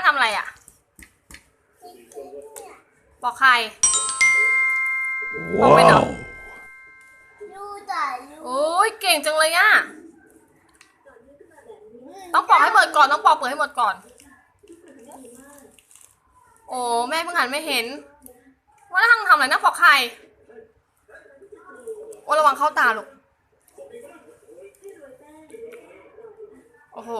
งทำอะไรอะ บอกใครบอกไปเหรอดูแต่ดูโอ้ยเก่งจังเลยอะ ต้องปอกให้หมดก่อน ต้องปอกเปลือกให้หมดก่อน โอ้แม่เพิ่งหันไม่เห็น ว่าแล้วทังทำอะไรนะปอกไข่โอ้ระวังเข้าตาลูก โอ้โห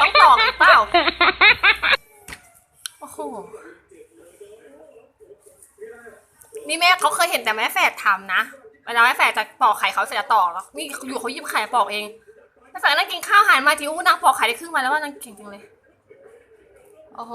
ต้องตอกหรือเปล่า โอ้โห นี่แม่เขาเคยเห็นแต่แม่แฝดทำนะเวลาแม่แฝดจะปอกไข่เขาเสร็จจะตอกแล้วนี่อยู่เขาหยิบไข่ปอกเองแม่แฝดนั่งกินข้าวหันมาทีอู้นางปอกไข่ได้ครึ่งมาแล้วว่านางเก่งจริงเลย โอ้โห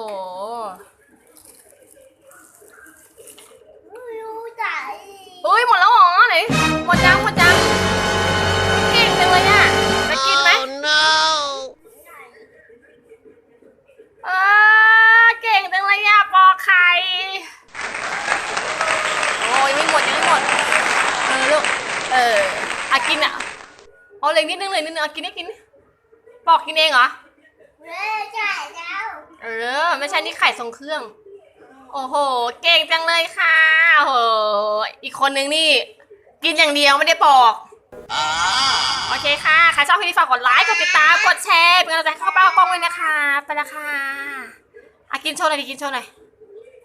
อากินอะเอาเลยนิดนึงเลยนิดนึงเอากินได้กินดิปอกกินเองเหรอแม่จ่ายแล้วเออ ไม่ใช่นี่ไข่ทรงเครื่อง โอ้โห เก่งจังเลยค่ะโอ้โหอีกคนนึงนี่ กินอย่างเดียวไม่ได้ปอก โอเคค่ะ ใครชอบคลิปนี้ฝากกดไลค์ กดติดตาม กดแชร์ เป็นกำลังใจให้เข้าเป้ากล้องไว้นะคะ ไปละค่ะอากินโชว์หน่อยดิกินโชว์หน่อย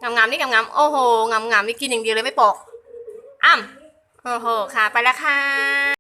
งามๆนี่งามๆโอ้โหงามๆนี่กินอย่างเดียวเลยไม่ปอก อ้ำโอ้โห ค่ะ ไปละค่ะ